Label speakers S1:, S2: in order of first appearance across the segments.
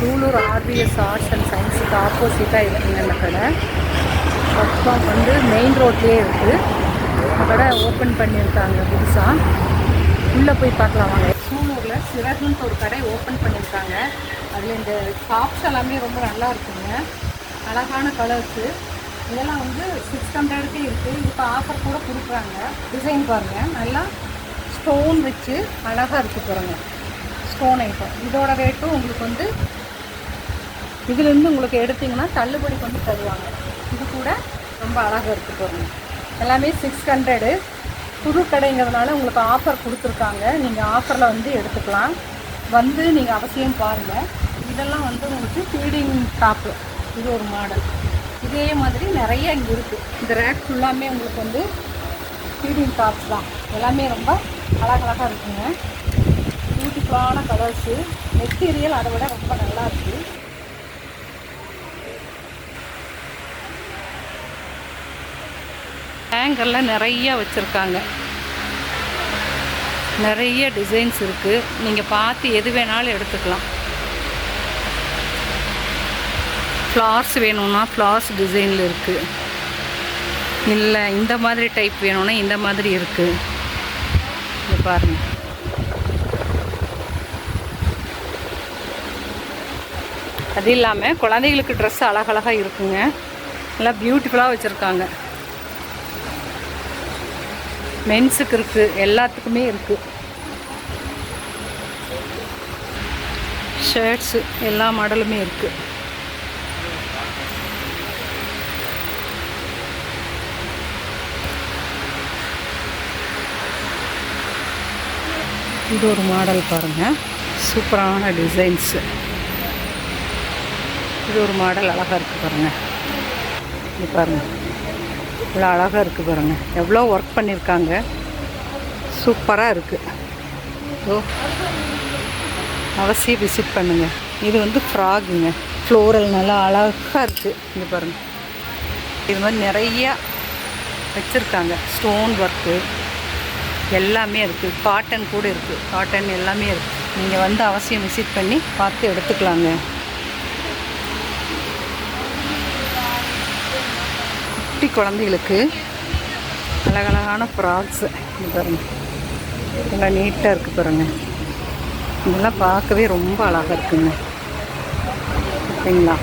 S1: Sulur RPS arts and சயின்ஸுக்கு ஆப்போசிட்டாக இருக்குங்க இந்த கடை. பக்கம் வந்து மெயின் ரோட்லேயே இருக்குது இந்த கடை ஓப்பன் பண்ணியிருக்காங்க புதுசாக உள்ளே போய் பார்க்கலாம் வாங்க. சூலூரில் சிறகுன்ட்டு ஒரு கடை ஓப்பன் பண்ணியிருக்காங்க. அதில் இந்த டாப்ஸ் எல்லாமே ரொம்ப நல்லா இருக்குங்க. அழகான கலர்ஸு இதெல்லாம் வந்து சிக்ஸ் ஹண்ட்ரடுக்கே இருக்குது இப்போ ஆஃபர் கூட கொடுக்குறாங்க. டிசைன் பாருங்கள் நல்லா ஸ்டோன் வச்சு அழகாக இருக்குது பாருங்கள் ஸ்டோன் ஐட்டம் இதோட ரேட்டும் உங்களுக்கு வந்து இதுலேருந்து உங்களுக்கு எடுத்தீங்கன்னா தள்ளுபடி பண்ணி தருவாங்க. இது கூட ரொம்ப அழகாக இருக்குது பாருங்க. எல்லாமே சிக்ஸ் ஹண்ட்ரடு புது கடைங்கிறதுனால உங்களுக்கு ஆஃபர் கொடுத்துருக்காங்க. நீங்கள் ஆஃபரில் வந்து எடுத்துக்கலாம். வந்து நீங்கள் அவசியம் பாருங்கள் இதெல்லாம் வந்து உங்களுக்கு ஃபீடிங் டாப்பு இது ஒரு மாடல் இதே மாதிரி நிறைய இங்கே இருக்குது இந்த ரேக் ஃபுல்லாமே உங்களுக்கு வந்து ஃபீடிங் டாப்ஸ் தான். எல்லாமே ரொம்ப அழகழகாக இருக்குங்க. பியூட்டிஃபுல்லான கலர்ஸு மெட்டீரியல் அதை விட ரொம்ப நல்லா இருக்குது ஹேங்கரில் நிறைய வச்சுருக்காங்க. நிறைய டிசைன்ஸ் இருக்குது நீங்கள் பார்த்து எது வேணாலும் எடுத்துக்கலாம். ஃப்ளார்ஸ் வேணும்னா ஃப்ளார்ஸ் டிசைனில் இருக்குது இல்லை இந்த மாதிரி டைப் வேணும்னா இந்த மாதிரி இருக்குது இது பாருங்கள் அது இல்லாமல் குழந்தைகளுக்கு ட்ரெஸ் அழகழகாக இருக்குங்க. நல்லா பியூட்டிஃபுல்லாக வச்சுருக்காங்க. மென்ஸுக்கு இருக்குது எல்லாத்துக்குமே இருக்குது ஷர்ட்ஸு எல்லா மாடலுமே இருக்குது இது ஒரு மாடல் பாருங்கள் சூப்பரான டிசைன்ஸு. இது ஒரு மாடல் அழகாக இருக்குது பாருங்கள் இது பாருங்கள் இவ்வளோ அழகாக இருக்குது பாருங்கள் எவ்வளோ ஒர்க் பண்ணியிருக்காங்க. சூப்பராக இருக்குது ஓ அவசியம் விசிட் பண்ணுங்கள் இது வந்து ஃப்ராகுங்க ஃப்ளோரல் நல்லா அழகாக இருக்குது இங்கே பாருங்கள் இது மாதிரி நிறையா வச்சுருக்காங்க. ஸ்டோன் ஒர்க்கு எல்லாமே இருக்குது காட்டன் கூட இருக்குது காட்டன் எல்லாமே இருக்குது நீங்கள் வந்து அவசியம் விசிட் பண்ணி பார்த்து எடுத்துக்கலாங்க. குட்டி குழந்தைகளுக்கு அழகழகான ஃப்ராக்ஸு இது பாருங்க. நல்லா நீட்டாக இருக்குது பாருங்க. இதெல்லாம் பார்க்கவே ரொம்ப அழகாக இருக்குங்க. ஓகேங்களா?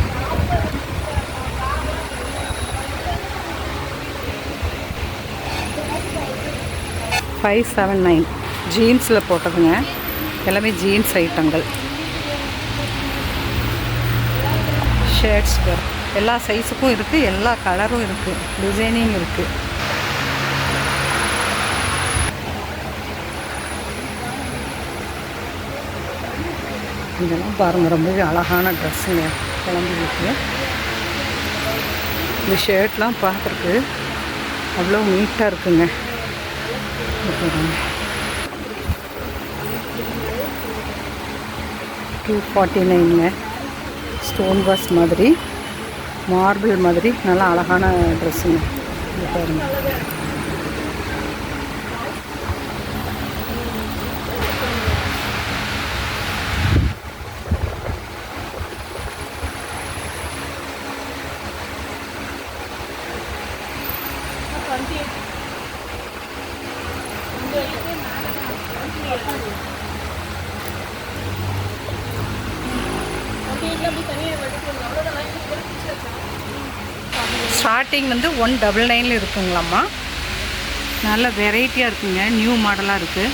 S1: ஃபைவ் செவன் நைன் ஜீன்ஸில் போட்டதுங்க. எல்லாமே ஜீன்ஸ் ஐட்டங்கள் ஷர்ட்ஸ் எல்லா சைஸுக்கும் இருக்குது எல்லா கலரும் இருக்குது டிசைனிங் இருக்குது இதெல்லாம் பாருங்கள் ரொம்பவே அழகான ட்ரெஸ்ஸுங்க குழந்தைகளுக்கு. இந்த ஷர்ட்லாம் பார்க்குறக்கு அவ்வளோ நீட்டாக இருக்குங்க. டூ ஃபார்ட்டி நைனுங்க ஸ்டோன் வாஷ் மாதிரி. மார்பிள் மாதிரி நல்லா அழகான ட்ரெஸ்ஸுங்க பாருங்கள் ஸ்டார்டிங் வந்து ஒன் டபுள் நைனில் இருக்குங்களாம்மா. நல்ல வெரைட்டியாக இருக்குங்க. நியூ மாடலாக இருக்குது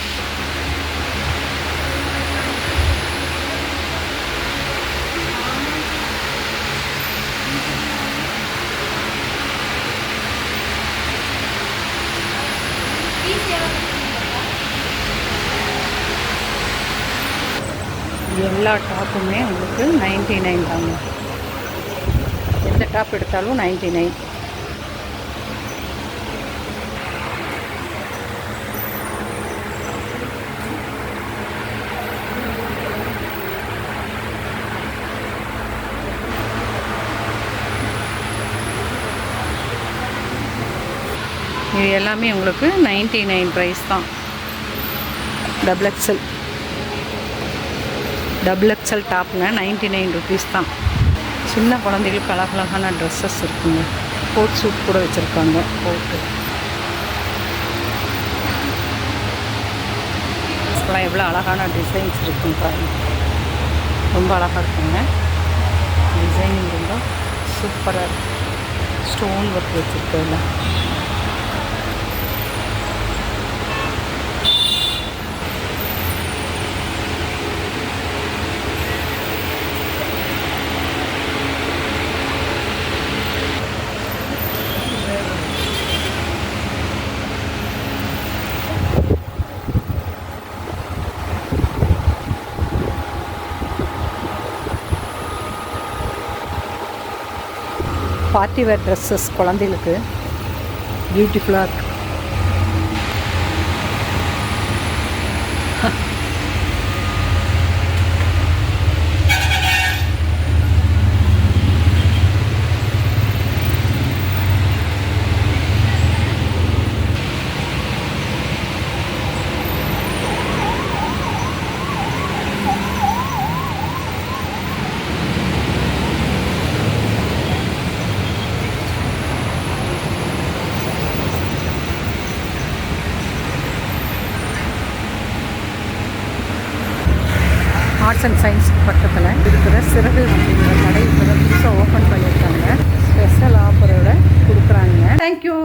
S1: எல்லா டாப்புமே உங்களுக்கு நைன்டி நைன் தாங்க. டாப் எடுத்தாலும் நைன்டி நைன் இது எல்லாமே உங்களுக்கு நைன்டி நைன் ப்ரைஸ் தான் டபுள் எக்ஸல் டபுள் எக்ஸல் டாப்புங்க நைன்டி நைன் ருபீஸ் தான். சின்ன குழந்தைகளுக்கு அழகழகான ட்ரெஸ்ஸஸ் இருக்குங்க. கோட் சூட் கூட வச்சுருக்காங்க. கோட்டு ட்ரெஸ்லாம் எவ்வளோ அழகான டிசைன்ஸ் இருக்குங்க பாருங்க. ரொம்ப அழகாக இருக்குங்க. டிசைனிங் ரொம்ப சூப்பராக இருக்கு. ஸ்டோன் ஒர்க் வச்சுருக்கல பார்ட்டி வேர் ட்ரெஸ்ஸஸ் குழந்தைகளுக்கு. பியூட்டிஃபுல்லாக இருக்குது ஆர்ட்ஸ் அண்ட் சயின்ஸ் பக்கத்தில் இருக்கிற சிறகு அப்படிங்கிற கடை இப்போ புதுசாக ஓப்பன் பண்ணியிருக்காங்க. ஸ்பெஷல் ஆஃபரோட கொடுக்குறாங்க. தேங்க்யூ